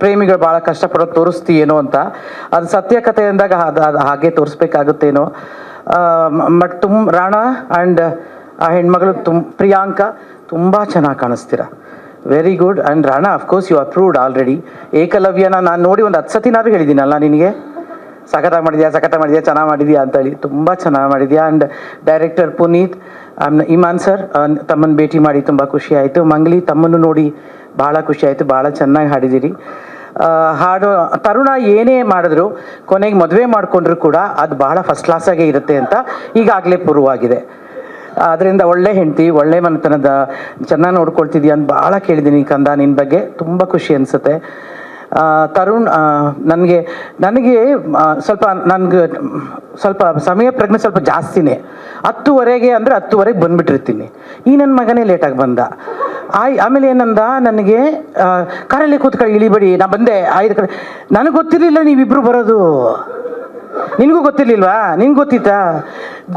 ಪ್ರೇಮಿಗಳು ಭಾಳ ಕಷ್ಟಪಡೋದು ತೋರಿಸ್ತೀಯೇನೋ ಅಂತ. ಅದು ಸತ್ಯ ಕಥೆ ಅಂದಾಗ ಅದು ಹಾಗೆ ತೋರಿಸ್ಬೇಕಾಗುತ್ತೇನೋ. ಬಟ್ ತುಂಬ ರಾಣ ಆ್ಯಂಡ್ ಆ ಹೆಣ್ಮಗಳು ತುಂಬ ಪ್ರಿಯಾಂಕಾ ತುಂಬ ಚೆನ್ನಾಗಿ ಕಾಣಿಸ್ತೀರ. Very good and Rana of course you approved already ಏಕಲವ್ಯನ ನಾನು ನೋಡಿ ಒಂದು ಹತ್ತು ಸತಿನಾದ್ರೂ ಹೇಳಿದ್ದೀನಲ್ಲ ನಿನಗೆ? ಸಖತ್ತಾಗಿ ಮಾಡಿದ್ಯಾ ಸಖತ್ತಾಗಿ ಮಾಡಿದ್ಯಾ, ಚೆನ್ನಾಗಿ ಮಾಡಿದ್ಯಾ ಅಂತೇಳಿ. ತುಂಬ ಚೆನ್ನಾಗಿ ಮಾಡಿದ್ಯಾ. And director Puneeth Imaan sir ತಮ್ಮನ್ನು ಭೇಟಿ ಮಾಡಿ ತುಂಬ ಖುಷಿ ಆಯಿತು. ಮಂಗ್ಲಿ, ತಮ್ಮನ್ನು ನೋಡಿ ಭಾಳ ಖುಷಿ ಆಯಿತು ಭಾಳ ಚೆನ್ನಾಗಿ ಹಾಡಿದ್ದೀರಿ. ಆ, ಹಾಡು ತರುಣ ಏನೇ ಮಾಡಿದ್ರು ಕೊನೆಗೆ ಮದುವೆ ಮಾಡಿಕೊಂಡ್ರು ಕೂಡ ಅದು ಭಾಳ ಫಸ್ಟ್ ಕ್ಲಾಸಾಗೇ ಇರುತ್ತೆ ಅಂತ ಈಗಾಗಲೇ ಪೂರ್ವವಾಗಿದೆ. ಅದರಿಂದ ಒಳ್ಳೆ ಹೆಂಡತಿ ಒಳ್ಳೆ ಮನೆತನದ ಚೆನ್ನಾಗಿ ನೋಡ್ಕೊಳ್ತಿದ್ಯಾ ಅಂತ ಭಾಳ ಕೇಳಿದ್ದೀನಿ ಕಂದ ನಿನ್ನ ಬಗ್ಗೆ. ತುಂಬ ಖುಷಿ ಅನಿಸುತ್ತೆ. ತರುಣ್ ನನಗೆ ನನಗೆ ಸ್ವಲ್ಪ ನನಗೆ, ಸ್ವಲ್ಪ ಸಮಯ ಪ್ರಜ್ಞೆ ಸ್ವಲ್ಪ ಜಾಸ್ತಿನೇ. ಹತ್ತುವರೆಗೆ ಅಂದರೆ ಹತ್ತುವರೆಗೆ ಬಂದ್ಬಿಟ್ಟಿರ್ತೀನಿ. ಈ ನನ್ನ ಮಗನೇ ಲೇಟಾಗಿ ಬಂದ. ಆಯ್, ಆಮೇಲೆ ಏನಂದ, ನನಗೆ ಕಾರಲ್ಲಿ ಕೂತ್ಕೊಳ್ಳಿ, ಇಳಿಬೇಡಿ, ನಾ ಬಂದೆ ಐದು ಕಡೆ ನನಗೆ ಗೊತ್ತಿರಲಿಲ್ಲ ನೀವಿಬ್ರು ಬರೋದು. ನಿನಗೂ ಗೊತ್ತಿರ್ಲಿಲ್ವಾ? ನಿನ್ಗೆ ಗೊತ್ತಿತ್ತಾ?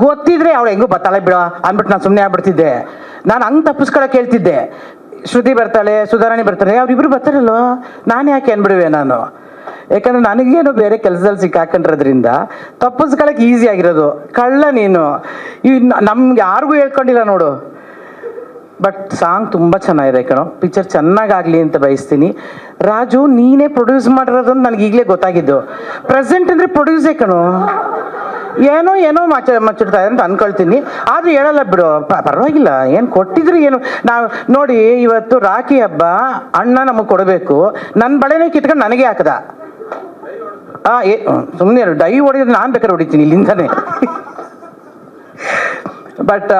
ಗೊತ್ತಿದ್ರೆ ಅವಳು ಹೆಂಗೂ ಬತ್ತಾಳೆ ಬಿಡ, ಅಂದ್ಬಿಟ್ಟು ನಾನು ಸುಮ್ಮನೆ ಆಗ್ಬಿಡ್ತಿದ್ದೆ. ನಾನು ಹಂಗೆ ತಪ್ಪಿಸ್ಕೊಳಕ್ಕೆ ಹೇಳ್ತಿದ್ದೆ. ಶ್ರುತಿ ಬರ್ತಾಳೆ, ಸುಧಾರಾಣಿ ಬರ್ತಾಳೆ, ಅವ್ರಿಬ್ರು ಬರ್ತಾರಲ್ವ? ನಾನು ಯಾಕೆ ಅನ್ಬಿಡುವೆ ನಾನು? ಯಾಕಂದ್ರೆ ನನಗೇನು ಬೇರೆ ಕೆಲಸದಲ್ಲಿ ಸಿಕ್ಕಾಕೊಂಡಿರೋದ್ರಿಂದ ತಪ್ಪಿಸ್ಕೊಳಕ್ ಈಸಿ ಆಗಿರೋದು. ಕಳ್ಳ ನೀನು. ಈ ನಮ್ಗೆ ಯಾರಿಗೂ ಹೇಳ್ಕೊಂಡಿಲ್ಲ ನೋಡು. ಬಟ್ ಸಾಂಗ್ ತುಂಬ ಚೆನ್ನಾಗಿದೆ ಕಣೋ. ಪಿಕ್ಚರ್ ಚೆನ್ನಾಗಾಗಲಿ ಅಂತ ಬಯಸ್ತೀನಿ. ರಾಜು, ನೀನೇ ಪ್ರೊಡ್ಯೂಸ್ ಮಾಡಿರೋದು ನನಗೆ ಈಗಲೇ ಗೊತ್ತಾಗಿದ್ದು. ಪ್ರೆಸೆಂಟ್ ಅಂದರೆ ಪ್ರೊಡ್ಯೂಸೇ ಕಣೋ? ಏನೋ ಏನೋ ಮಚ್ಚ ಮಚ್ಚಿಡ್ತಾ ಅಂತ ಅನ್ಕೊಳ್ತೀನಿ. ಆದ್ರೆ ಹೇಳಲ್ಲ ಬಿಡು. ಪರವಾಗಿಲ್ಲ. ಏನು ಕೊಟ್ಟಿದ್ರು ಏನು. ನಾವು ನೋಡಿ, ಇವತ್ತು ರಾಖಿ ಹಬ್ಬ, ಅಣ್ಣ ನಮಗೆ ಕೊಡಬೇಕು. ನನ್ನ ಬಳೆನೇ ಕಿತ್ಕೊಂಡು ನನಗೆ ಹಾಕದ. ಆ, ಏ ಸುಮ್ಮನೆ ಡೈ ಹೊಡಿದ್ರೆ ನಾನು ಬೇಕಾದ್ರೆ ಹೊಡಿತೀನಿ ಇಲ್ಲಿಂದಾನೆ. ಬಟ್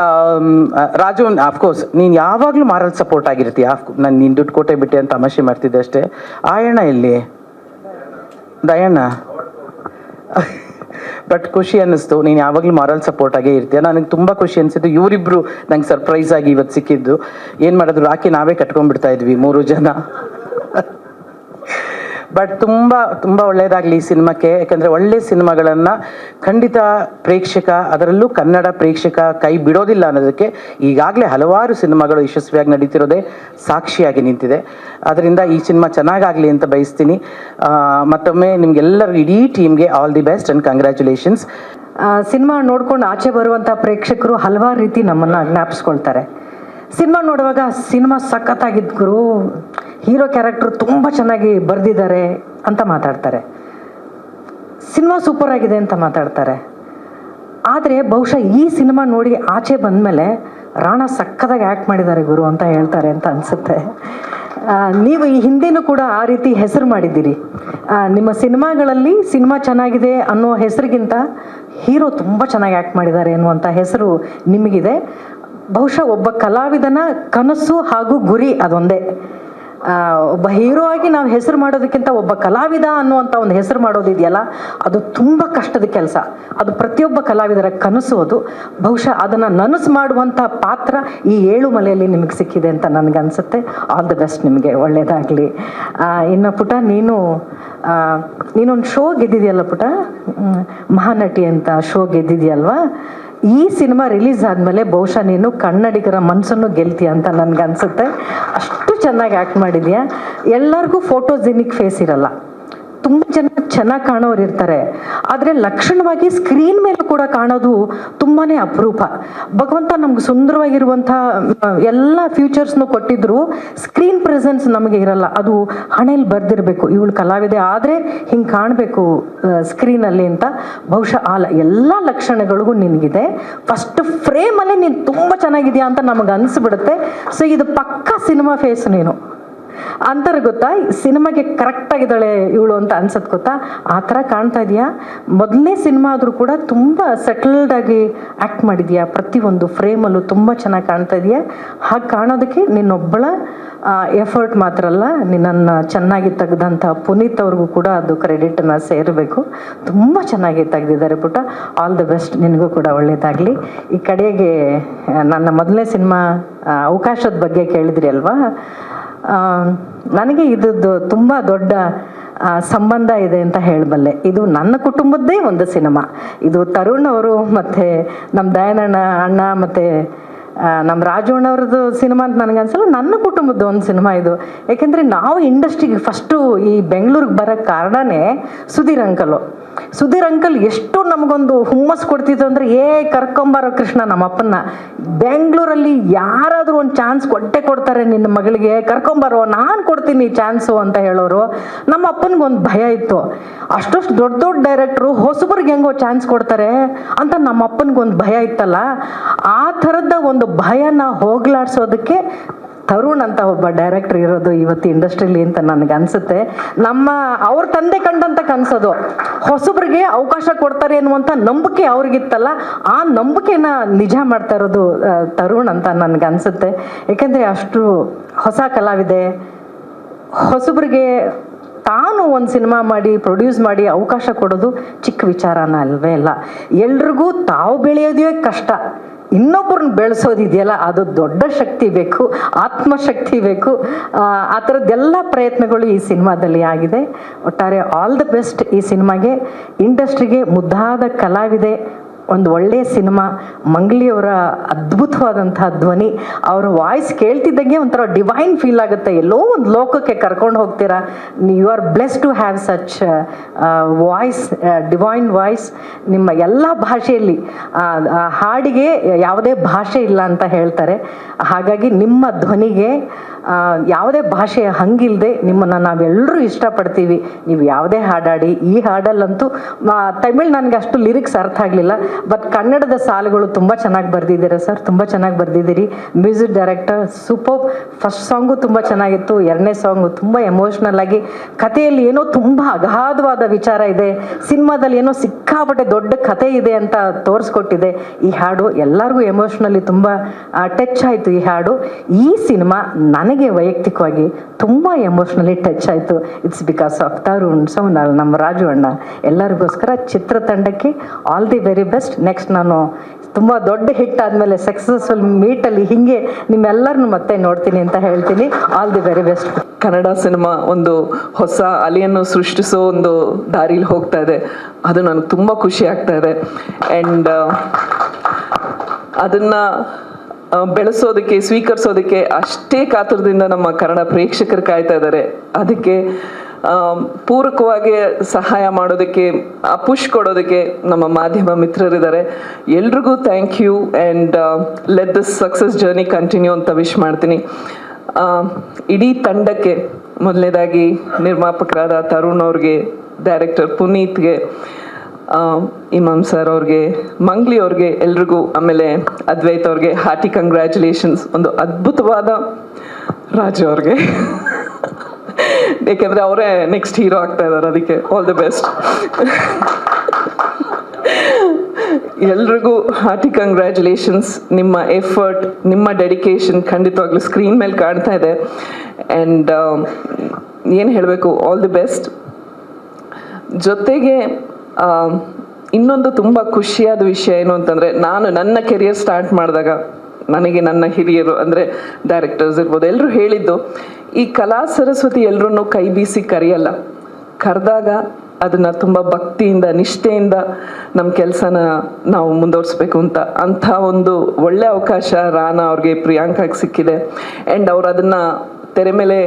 ರಾಜು ಅಫ್ಕೋರ್ಸ್ ನೀನು ಯಾವಾಗಲೂ ಮಾರಲ್ ಸಪೋರ್ಟ್ ಆಗಿರ್ತೀಯ. ನಾನು ನೀನು ದುಡ್ಡು ಕೊಟ್ಟೆ ಬಿಟ್ಟೆ ಅಂತ ತಮಾಷೆ ಮಾಡ್ತಿದ್ದೆ ಅಷ್ಟೇ. ಆಯಣ್ಣ ಇಲ್ಲಿ ದಯಣ್ಣ? ಬಟ್ ಖುಷಿ ಅನ್ನಿಸ್ತು. ನೀನು ಯಾವಾಗಲೂ ಮಾರಲ್ ಸಪೋರ್ಟ್ ಆಗೇ ಇರ್ತೀಯ. ನನಗೆ ತುಂಬ ಖುಷಿ ಅನಿಸಿದ್ದು ಇವರಿಬ್ರು ನಂಗೆ ಸರ್ಪ್ರೈಸ್ ಆಗಿ ಇವತ್ತು ಸಿಕ್ಕಿದ್ದು. ಏನು ಮಾಡೋದು ರಾಕಿ ನಾವೇ ಕಟ್ಕೊಂಡ್ಬಿಡ್ತಾ ಇದ್ವಿ ಮೂರು ಜನ. ಬಟ್ ತುಂಬ ತುಂಬ ಒಳ್ಳೆಯದಾಗಲಿ ಈ ಸಿನಿಮಾಕ್ಕೆ ಯಾಕಂದರೆ ಒಳ್ಳೆ ಸಿನಿಮಾಗಳನ್ನು ಖಂಡಿತ ಪ್ರೇಕ್ಷಕ ಅದರಲ್ಲೂ ಕನ್ನಡ ಪ್ರೇಕ್ಷಕ ಕೈ ಬಿಡೋದಿಲ್ಲ ಅನ್ನೋದಕ್ಕೆ ಈಗಾಗಲೇ ಹಲವಾರು ಸಿನಿಮಾಗಳು ಯಶಸ್ವಿಯಾಗಿ ನಡೀತಿರೋದೇ ಸಾಕ್ಷಿಯಾಗಿ ನಿಂತಿದೆ ಅದರಿಂದ ಈ ಸಿನಿಮಾ ಚೆನ್ನಾಗಾಗಲಿ ಅಂತ ಬಯಸ್ತೀನಿ ಮತ್ತೊಮ್ಮೆ ನಿಮಗೆಲ್ಲರಿಗೂ ಇಡೀ ಟೀಮ್ಗೆ all the best and congratulations cinema ನೋಡ್ಕೊಂಡು ಆಚೆ ಬರುವಂಥ ಪ್ರೇಕ್ಷಕರು ಹಲವಾರು ರೀತಿ ನಮ್ಮನ್ನು ಜ್ಞಾಪಿಸ್ಕೊಳ್ತಾರೆ ಸಿನಿಮಾ ನೋಡುವಾಗ ಸಿನಿಮಾ ಗುರು ಹೀರೋ ಕ್ಯಾರೆಕ್ಟರ್ ತುಂಬ ಚೆನ್ನಾಗಿ ಬರೆದಿದ್ದಾರೆ ಅಂತ ಮಾತಾಡ್ತಾರೆ. ಸಿನಿಮಾ ಸೂಪರ್ ಆಗಿದೆ ಅಂತ ಮಾತಾಡ್ತಾರೆ. ಆದರೆ ಬಹುಶಃ ಈ ಸಿನಿಮಾ ನೋಡಿ ಆಚೆ ಬಂದಮೇಲೆ ರಾಣಾ ಸಕ್ಕದಾಗಿ ಆ್ಯಕ್ಟ್ ಮಾಡಿದ್ದಾರೆ ಗುರು ಅಂತ ಹೇಳ್ತಾರೆ ಅಂತ ಅನಿಸುತ್ತೆ. ನೀವು ಈ ಹಿಂದೆನೂ ಕೂಡ ಆ ರೀತಿ ಹೆಸರು ಮಾಡಿದ್ದೀರಿ. ನಿಮ್ಮ ಸಿನಿಮಾಗಳಲ್ಲಿ ಸಿನಿಮಾ ಚೆನ್ನಾಗಿದೆ ಅನ್ನೋ ಹೆಸರಿಗಿಂತ ಹೀರೋ ತುಂಬ ಚೆನ್ನಾಗಿ ಆ್ಯಕ್ಟ್ ಮಾಡಿದ್ದಾರೆ ಅನ್ನುವಂಥ ಹೆಸರು ನಿಮಗಿದೆ. ಬಹುಶಃ ಒಬ್ಬ ಕಲಾವಿದನ ಕನಸು ಹಾಗೂ ಗುರಿ ಅದೊಂದೇ. ಒಬ್ಬ ಹೀರೋ ಆಗಿ ನಾವು ಹೆಸರು ಮಾಡೋದಕ್ಕಿಂತ ಒಬ್ಬ ಕಲಾವಿದ ಅನ್ನುವಂಥ ಒಂದು ಹೆಸರು ಮಾಡೋದಿದೆಯಲ್ಲ, ಅದು ತುಂಬ ಕಷ್ಟದ ಕೆಲಸ. ಅದು ಪ್ರತಿಯೊಬ್ಬ ಕಲಾವಿದರ ಕನಸು ಅದು. ಬಹುಶಃ ಅದನ್ನು ನನಸು ಮಾಡುವಂಥ ಪಾತ್ರ ಈ ಏಳು ಮಲೆಯಲ್ಲಿ ನಿಮಗೆ ಸಿಕ್ಕಿದೆ ಅಂತ ನನಗನ್ಸುತ್ತೆ ಆಲ್ ದ ಬೆಸ್ಟ್ ನಿಮಗೆ ಒಳ್ಳೆಯದಾಗಲಿ ಇನ್ನು ಪುಟ, ನೀನು ನೀನೊಂದು ಶೋ ಗೆದ್ದಿದೆಯಲ್ಲ ಪುಟ? ಮಹಾನಟಿ ಅಂತ ಶೋ ಗೆದ್ದಿದೆಯಲ್ವಾ? ಈ ಸಿನಿಮಾ ರಿಲೀಸ್ ಆದಮೇಲೆ ಬಹುಶಃ ನೀನು ಕನ್ನಡಿಗರ ಮನಸ್ಸನ್ನು ಗೆಲ್ತೀಯ ಅಂತ ನನಗನ್ಸುತ್ತೆ ಅಷ್ಟು ಚೆನ್ನಾಗಿ ಆ್ಯಕ್ಟ್ ಮಾಡಿದ್ಯಾ? ಎಲ್ಲರಿಗೂ ಫೋಟೋಜೆನಿಕ್ ಫೇಸ್ ಇರಲ್ಲ. ತುಂಬ ಜನ ಚೆನ್ನಾಗಿ ಕಾಣೋರು ಇರ್ತಾರೆ. ಆದರೆ ಲಕ್ಷಣವಾಗಿ ಸ್ಕ್ರೀನ್ ಮೇಲೆ ಕೂಡ ಕಾಣೋದು ತುಂಬಾ ಅಪರೂಪ. ಭಗವಂತ ನಮ್ಗೆ ಸುಂದರವಾಗಿರುವಂಥ ಎಲ್ಲ ಫ್ಯೂಚರ್ಸ್ನು ಕೊಟ್ಟಿದ್ರು ಸ್ಕ್ರೀನ್ ಪ್ರೆಸೆನ್ಸ್ ನಮಗೆ ಇರಲ್ಲ. ಅದು ಹಣೆಯಲ್ಲಿ ಬರ್ದಿರಬೇಕು. ಇವಳು ಕಲಾವಿದೆ ಆದರೆ ಹಿಂಗೆ ಕಾಣಬೇಕು ಸ್ಕ್ರೀನಲ್ಲಿ ಅಂತ. ಬಹುಶಃ ಆಲ ಎಲ್ಲ ಲಕ್ಷಣಗಳಿಗೂ ನಿನಗಿದೆ. ಫಸ್ಟ್ ಫ್ರೇಮಲ್ಲೇ ನೀನು ತುಂಬ ಚೆನ್ನಾಗಿದೆಯಾ ಅಂತ ನಮಗೆ ಅನಿಸ್ಬಿಡುತ್ತೆ. ಸೊ ಇದು ಪಕ್ಕಾ ಸಿನಿಮಾ ಫೇಸ್ ನೀನು. ಅಂತಾರೆ ಗೊತ್ತಾ? ಸಿನಿಮಾಗೆ ಕರೆಕ್ಟ್ ಆಗಿದ್ದಾಳೆ ಇವಳು ಅಂತ ಅನ್ಸತ್ ಗೊತ್ತಾ? ಆ ಥರ ಕಾಣ್ತಾ ಇದೆಯಾ? ಮೊದಲನೇ ಸಿನಿಮಾ ಆದರೂ ಕೂಡ ತುಂಬ ಸೆಟಲ್ಡ್ ಆಗಿ ಆ್ಯಕ್ಟ್ ಮಾಡಿದ್ಯಾ? ಪ್ರತಿಯೊಂದು ಫ್ರೇಮಲ್ಲೂ ತುಂಬ ಚೆನ್ನಾಗಿ ಕಾಣ್ತಾ ಇದೆಯಾ? ಹಾಗೆ ಕಾಣೋದಕ್ಕೆ ನಿನ್ನೊಬ್ಬಳ ಎಫರ್ಟ್ ಮಾತ್ರ ಅಲ್ಲ, ನಿನ್ನನ್ನು ಚೆನ್ನಾಗಿ ತೆಗೆದಂಥ ಪುನೀತ್ ಅವ್ರಿಗೂ ಕೂಡ ಅದು ಕ್ರೆಡಿಟನ್ನು ಸೇರಬೇಕು. ತುಂಬ ಚೆನ್ನಾಗಿ ತೆಗೆದಿದ್ದಾರೆ ಪುಟ ಆಲ್ ದ ಬೆಸ್ಟ್ ನಿನಗೂ ಕೂಡ ಒಳ್ಳೆಯದಾಗಲಿ ಈ ಕಡೆಗೆ, ನನ್ನ ಮೊದಲನೇ ಸಿನಿಮಾ ಅವಕಾಶದ ಬಗ್ಗೆ ಕೇಳಿದ್ರಿ ಅಲ್ವಾ? ನನಗೆ ಇದ್ದದ್ದು ತುಂಬ ದೊಡ್ಡ ಸಂಬಂಧ ಇದೆ ಅಂತ ಹೇಳಬಲ್ಲೆ. ಇದು ನನ್ನ ಕುಟುಂಬದ್ದೇ ಒಂದು ಸಿನಿಮಾ. ಇದು ತರುಣ್ ಅವರು ಮತ್ತು ನಮ್ಮ ದಯಾನಣ್ಣ ಅಣ್ಣ ಮತ್ತು ನಮ್ಮ ರಾಜವಣ್ಣವ್ರದ್ದು ಸಿನಿಮಾ ಅಂತ ನನಗೆ ಅನ್ಸಲ್ಲ, ನನ್ನ ಕುಟುಂಬದ ಒಂದು ಸಿನಿಮಾ ಇದು. ಯಾಕೆಂದರೆ ನಾವು ಇಂಡಸ್ಟ್ರಿಗೆ ಫಸ್ಟು ಈ ಬೆಂಗಳೂರಿಗೆ ಬರೋಕ್ಕೆ ಕಾರಣನೇ ಸುಧೀರ್ ಅಂಕಲು. ಸುಧೀರ್ ಅಂಕಲ್ ಎಷ್ಟು ನಮಗೊಂದು ಹುಮ್ಮಸ್ ಕೊಡ್ತಿತ್ತು ಅಂದರೆ, ಏ, ಕರ್ಕೊಂಬಾರೋ ಕೃಷ್ಣ ನಮ್ಮ ಅಪ್ಪನ ಬೆಂಗಳೂರಲ್ಲಿ ಯಾರಾದರೂ ಒಂದು ಚಾನ್ಸ್ ಕೊಟ್ಟೆ ಕೊಡ್ತಾರೆ ನಿನ್ನ ಮಗಳಿಗೆ. ಕರ್ಕೊಂಬಾರೋ, ನಾನು ಕೊಡ್ತೀನಿ ಚಾನ್ಸು ಅಂತ ಹೇಳೋರು ನಮ್ಮ ಅಪ್ಪನಿಗೆ ಒಂದು ಭಯ ಇತ್ತು. ಅಷ್ಟಷ್ಟು ದೊಡ್ಡ ದೊಡ್ಡ ಡೈರೆಕ್ಟ್ರು ಹೊಸಬ್ರಿಗೆ ಹೆಂಗೋ ಚಾನ್ಸ್ ಕೊಡ್ತಾರೆ ಅಂತ ನಮ್ಮ ಅಪ್ಪನಿಗೆ ಒಂದು ಭಯ ಇತ್ತಲ್ಲ. ಆ ಥರದ ಒಂದು ಭಯನ ಹೋಗ್ಲಾಡ್ಸೋದಕ್ಕೆ ತರುಣ್ ಅಂತ ಒಬ್ಬ ಡೈರೆಕ್ಟರ್ ಇರೋದು ಇವತ್ತು ಇಂಡಸ್ಟ್ರಿಲಿ ಅಂತ ನನಗೆ ಅನ್ಸುತ್ತೆ. ನಮ್ಮ ಅವ್ರ ತಂದೆ ಕಂಡಂತ ಕನ್ಸೋದು. ಹೊಸಬ್ರಿಗೆ ಅವಕಾಶ ಕೊಡ್ತಾರೆ ಅನ್ನುವಂಥ ನಂಬಿಕೆ ಅವ್ರಿಗಿತ್ತಲ್ಲ, ಆ ನಂಬಿಕೆನ ನಿಜ ಮಾಡ್ತಾ ಇರೋದು ತರುಣ್ ಅಂತ ನನಗೆ ಅನ್ಸುತ್ತೆ. ಯಾಕೆಂದರೆ ಅಷ್ಟು ಹೊಸ ಕಲಾವಿದೆ. ಹೊಸಬ್ರಿಗೆ ತಾನು ಒಂದು ಸಿನಿಮಾ ಮಾಡಿ ಪ್ರೊಡ್ಯೂಸ್ ಮಾಡಿ ಅವಕಾಶ ಕೊಡೋದು ಚಿಕ್ಕ ವಿಚಾರನ ಅಲ್ವೇ ಅಲ್ಲ. ಎಲ್ರಿಗೂ ತಾವು ಬೆಳೆಯೋದೇ ಕಷ್ಟ. ಇನ್ನೊಬ್ಬರನ್ನ ಬೆಳೆಸೋದಿದೆಯಲ್ಲ ಅದು ದೊಡ್ಡ ಶಕ್ತಿ ಬೇಕು ಆತ್ಮಶಕ್ತಿ ಬೇಕು. ಆ, ಥರದ್ದೆಲ್ಲ ಪ್ರಯತ್ನಗಳು ಈ ಸಿನಿಮಾದಲ್ಲಿ ಆಗಿದೆ. ಒಟ್ಟಾರೆ ಆಲ್ ದ ಬೆಸ್ಟ್ ಈ ಸಿನಿಮಾಗೆ. ಇಂಡಸ್ಟ್ರಿಗೆ ಮುದ್ದಾದ ಕಲಾವಿದೆ ಒಂದು ಒಳ್ಳೆಯ ಸಿನಿಮಾ, ಮಂಗ್ಲಿಯವರ ಅದ್ಭುತವಾದಂಥ ಧ್ವನಿ, ಅವರ ವಾಯ್ಸ್ ಕೇಳ್ತಿದ್ದಂಗೆ ಒಂಥರ ಡಿವೈನ್ ಫೀಲ್ ಆಗುತ್ತೆ. ಎಲ್ಲೋ ಒಂದು ಲೋಕಕ್ಕೆ ಕರ್ಕೊಂಡು ಹೋಗ್ತೀರಾ? You are bless to have such voice divine voice ನಿಮ್ಮ ಎಲ್ಲ ಭಾಷೆಯಲ್ಲಿ ಹಾಡಿಗೆ ಯಾವುದೇ ಭಾಷೆ ಇಲ್ಲ ಅಂತ ಹೇಳ್ತಾರೆ. ಹಾಗಾಗಿ ನಿಮ್ಮ ಧ್ವನಿಗೆ ಯಾವುದೇ ಭಾಷೆಯ ಹಂಗಿಲ್ಲದೆ ನಿಮ್ಮನ್ನು ನಾವೆಲ್ಲರೂ ಇಷ್ಟಪಡ್ತೀವಿ. ನೀವು ಯಾವುದೇ ಹಾಡಾಡಿ, ಈ ಹಾಡಲ್ಲಂತೂ ತಮಿಳ್ ನನಗೆ ಅಷ್ಟು ಲಿರಿಕ್ಸ್ ಅರ್ಥ ಆಗಲಿಲ್ಲ, ಬಟ್ ಕನ್ನಡದ ಸಾಲುಗಳು ತುಂಬ ಚೆನ್ನಾಗಿ ಬರೆದಿದ್ದೀರಾ ಸರ್, ತುಂಬ ಚೆನ್ನಾಗಿ ಬರೆದಿದ್ದೀರಿ. Music director super, first song ತುಂಬ ಚೆನ್ನಾಗಿತ್ತು, ಎರಡನೇ ಸಾಂಗು ತುಂಬ ಎಮೋಷ್ನಲ್ ಆಗಿ, ಕಥೆಯಲ್ಲಿ ಏನೋ ತುಂಬ ಅಗಾಧವಾದ ವಿಚಾರ ಇದೆ, ಸಿನಿಮಾದಲ್ಲಿ ಏನೋ ಸಿಕ್ಕಾಪಟ್ಟೆ ದೊಡ್ಡ ಕತೆ ಇದೆ ಅಂತ ತೋರಿಸ್ಕೊಟ್ಟಿದೆ. ಈ ಹಾಡು ಎಲ್ಲರಿಗೂ ಎಮೋಷ್ನಲಿ ತುಂಬ ಟಚ್ ಆಯಿತು ಈ ಹಾಡು. ಈ ಸಿನಿಮಾ ನನಗೆ ವೈಯಕ್ತಿಕವಾಗಿ ತುಂಬ ಎಮೋಷ್ನಲಿ ಟಚ್ ಆಯಿತು it's because of Tarun Sonal ನಮ್ಮ ರಾಜು ಅಣ್ಣ. ಎಲ್ಲರಿಗೋಸ್ಕರ ಚಿತ್ರತಂಡಕ್ಕೆ all the very best next ನಾನು ತುಂಬ ದೊಡ್ಡ ಹಿಟ್ ಆದಮೇಲೆ ಸಕ್ಸಸ್ಫುಲ್ ಮೀಟಲ್ಲಿ ಹಿಂಗೆ ನಿಮ್ಮೆಲ್ಲರನ್ನು ಮತ್ತೆ ನೋಡ್ತೀನಿ ಅಂತ ಹೇಳ್ತೀನಿ. All the very best Kannada cinema ಒಂದು ಹೊಸ ಅಲೆಯನ್ನು ಸೃಷ್ಟಿಸೋ ಒಂದು ದಾರಿಲಿ ಹೋಗ್ತಾ ಇದೆ. ಅದು ನನಗೆ ತುಂಬ ಖುಷಿ ಆಗ್ತಾ ಇದೆ. ಆ್ಯಂಡ್ ಅದನ್ನ ಬೆಳೆಸೋದಕ್ಕೆ, ಸ್ವೀಕರಿಸೋದಕ್ಕೆ ಅಷ್ಟೇ ಕಾತುರದಿಂದ ನಮ್ಮ ಕನ್ನಡ ಪ್ರೇಕ್ಷಕರು ಕಾಯ್ತಾ ಇದ್ದಾರೆ. ಅದಕ್ಕೆ ಪೂರಕವಾಗಿ ಸಹಾಯ ಮಾಡೋದಕ್ಕೆ ಪುಷ್ ಕೊಡೋದಕ್ಕೆ ನಮ್ಮ ಮಾಧ್ಯಮ ಮಿತ್ರರಿದ್ದಾರೆ. ಎಲ್ರಿಗೂ thank you and let this success journey continue ಅಂತ ವಿಶ್ ಮಾಡ್ತೀನಿ. ಇಡೀ ತಂಡಕ್ಕೆ ಮೊದಲನೇದಾಗಿ ನಿರ್ಮಾಪಕರಾದ ತರುಣ್ ಅವ್ರಿಗೆ ಡೈರೆಕ್ಟರ್ ಪುನೀತ್ಗೆ ಇಮಾಮ್ ಸರ್ ಅವ್ರಿಗೆ, ಮಂಗ್ಲಿ ಅವ್ರಿಗೆ ಎಲ್ರಿಗೂ ಆಮೇಲೆ ಅದ್ವೈತ್ ಅವ್ರಿಗೆ ಹಾರ್ಟಿ ಕಂಗ್ರ್ಯಾಚುಲೇಷನ್ಸ್ ಒಂದು ಅದ್ಭುತವಾದ ರಾಜು ಅವ್ರಿಗೆ. ಏಕೆಂದರೆ ಅವರೇ ನೆಕ್ಸ್ಟ್ ಹೀರೋ ಆಗ್ತಾ ಇದ್ದಾರೆ ಅದಕ್ಕೆ. ಆಲ್ ದ ಬೆಸ್ಟ್ ಎಲ್ರಿಗೂ ಹಾರ್ಟಿ ಕಂಗ್ರ್ಯಾಚುಲೇಷನ್ಸ್ ನಿಮ್ಮ ಎಫರ್ಟ್ ನಿಮ್ಮ ಡೆಡಿಕೇಶನ್ ಖಂಡಿತವಾಗ್ಲೂ ಸ್ಕ್ರೀನ್ ಮೇಲೆ ಕಾಣ್ತಾ ಇದೆ. ಆ್ಯಂಡ್ ಏನು ಹೇಳಬೇಕು? ಆಲ್ ದಿ ಬೆಸ್ಟ್ ಜೊತೆಗೆ ಇನ್ನೊಂದು ತುಂಬ ಖುಷಿಯಾದ ವಿಷಯ ಏನು ಅಂತಂದರೆ, ನಾನು ನನ್ನ ಕೆರಿಯರ್ ಸ್ಟಾರ್ಟ್ ಮಾಡಿದಾಗ ನನಗೆ ನನ್ನ ಹಿರಿಯರು, ಅಂದರೆ ಡೈರೆಕ್ಟರ್ಸ್ ಇರ್ಬೋದು ಎಲ್ಲರೂ ಹೇಳಿದ್ದು, ಈ ಕಲಾ ಸರಸ್ವತಿ ಎಲ್ಲರನ್ನು ಕೈ ಬೀಸಿ ಕರೆಯಲ್ಲ. ಕರೆದಾಗ ಅದನ್ನು ತುಂಬ ಭಕ್ತಿಯಿಂದ, ನಿಷ್ಠೆಯಿಂದ ನಮ್ಮ ಕೆಲಸನ ನಾವು ಮುಂದುವರಿಸ್ಬೇಕು ಅಂತ, ಅಂಥ ಒಂದು ಒಳ್ಳೆ ಅವಕಾಶ ರಾನಾ ಅವ್ರಿಗೆ, ಪ್ರಿಯಾಂಕಾಗೆ ಸಿಕ್ಕಿದೆ. ಆ್ಯಂಡ್ ಅವ್ರು ಅದನ್ನು ತೆರೆ ಮೇಲೆ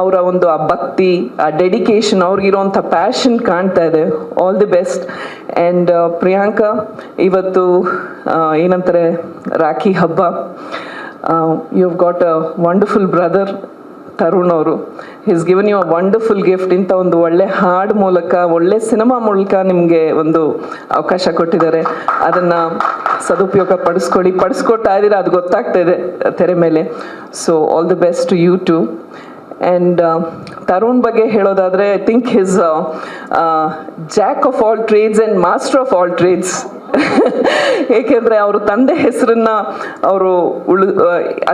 ಅವರ ಒಂದು ಆ ಭಕ್ತಿ, ಆ ಡೆಡಿಕೇಶನ್ ಅವ್ರಿಗಿರೋಂಥ ಪ್ಯಾಷನ್ ಕಾಣ್ತಾ ಇದೆ. All the best and Priyanka, ಇವತ್ತು ಏನಂತಾರೆ, ರಾಖಿ ಹಬ್ಬ. You have got a wonderful brother Tarun ಅವರು. His given you a wonderful gift ಇಂಥ ಒಂದು ಒಳ್ಳೆ ಹಾಡ್ ಮೂಲಕ, ಒಳ್ಳೆ ಸಿನಿಮಾ ಮೂಲಕ ನಿಮಗೆ ಒಂದು ಅವಕಾಶ ಕೊಟ್ಟಿದ್ದಾರೆ. ಅದನ್ನು ಸದುಪಯೋಗ ಪಡಿಸ್ಕೊಡಿ ಪಡಿಸ್ಕೊಡ್ತಾ ಇದ್ದೀರಾ? ಅದು ಗೊತ್ತಾಗ್ತಾ ಇದೆ ತೆರೆ ಮೇಲೆ. So all the best you too and Tarun ಬಗ್ಗೆ ಹೇಳೋದಾದರೆ I think his jack of all trades and master of all trades ಏಕೆಂದರೆ ಅವರು ತಂದೆ ಹೆಸರನ್ನ ಅವರು ಉಳು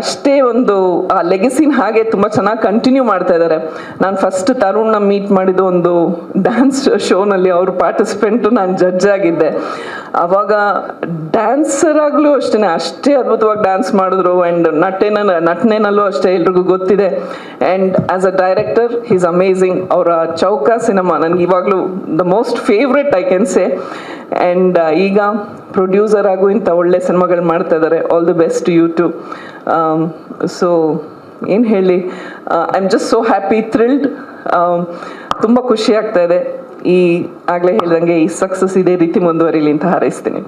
ಅಷ್ಟೇ ಒಂದು, ಆ ಲೆಗಸಿನ ಹಾಗೆ ತುಂಬ ಚೆನ್ನಾಗಿ ಕಂಟಿನ್ಯೂ ಮಾಡ್ತಾ ಇದ್ದಾರೆ ನಾನು ಫಸ್ಟ್ ತರುಣ್ನ ಮೀಟ್ ಮಾಡಿದ ಒಂದು ಡ್ಯಾನ್ಸ್ ಶೋನಲ್ಲಿ ಅವರು ಪಾರ್ಟಿಸಿಪೆಂಟು ನಾನು ಜಡ್ಜ್ ಆಗಿದ್ದೆ. ಅವಾಗ ಡ್ಯಾನ್ಸರ್ ಆಗಲೂ ಅಷ್ಟೇ ಅಷ್ಟೇ ಅದ್ಭುತವಾಗಿ ಡ್ಯಾನ್ಸ್ ಮಾಡಿದ್ರು ಆ್ಯಂಡ್ ನಟೇನ, ನಟನೆನಲ್ಲೂ ಅಷ್ಟೇ ಎಲ್ರಿಗೂ ಗೊತ್ತಿದೆ. And as a director is amazing ಅವರ ಚೌಕ ಸಿನಿಮಾ ನನಗೆ ಇವಾಗಲೂ the most favourite I can say and ಈಗ ಪ್ರೊಡ್ಯೂಸರ್ ಆಗು ಇಂಥ ಒಳ್ಳೆ ಸಿನಿಮಾಗಳು ಮಾಡ್ತಾ ಇದ್ದಾರೆ all the best you too so ಏನು ಹೇಳಿ I am just so happy thrilled ತುಂಬ ಖುಷಿ ಆಗ್ತಾ ಇದೆ. ಈ ಆಗಲೇ ಹೇಳ್ದಂಗೆ ಈ ಸಕ್ಸಸ್ ಇದೇ, ರೀತಿ ಮುಂದುವರಿಲಿ ಅಂತ ಹಾರೈಸ್ತೀನಿ.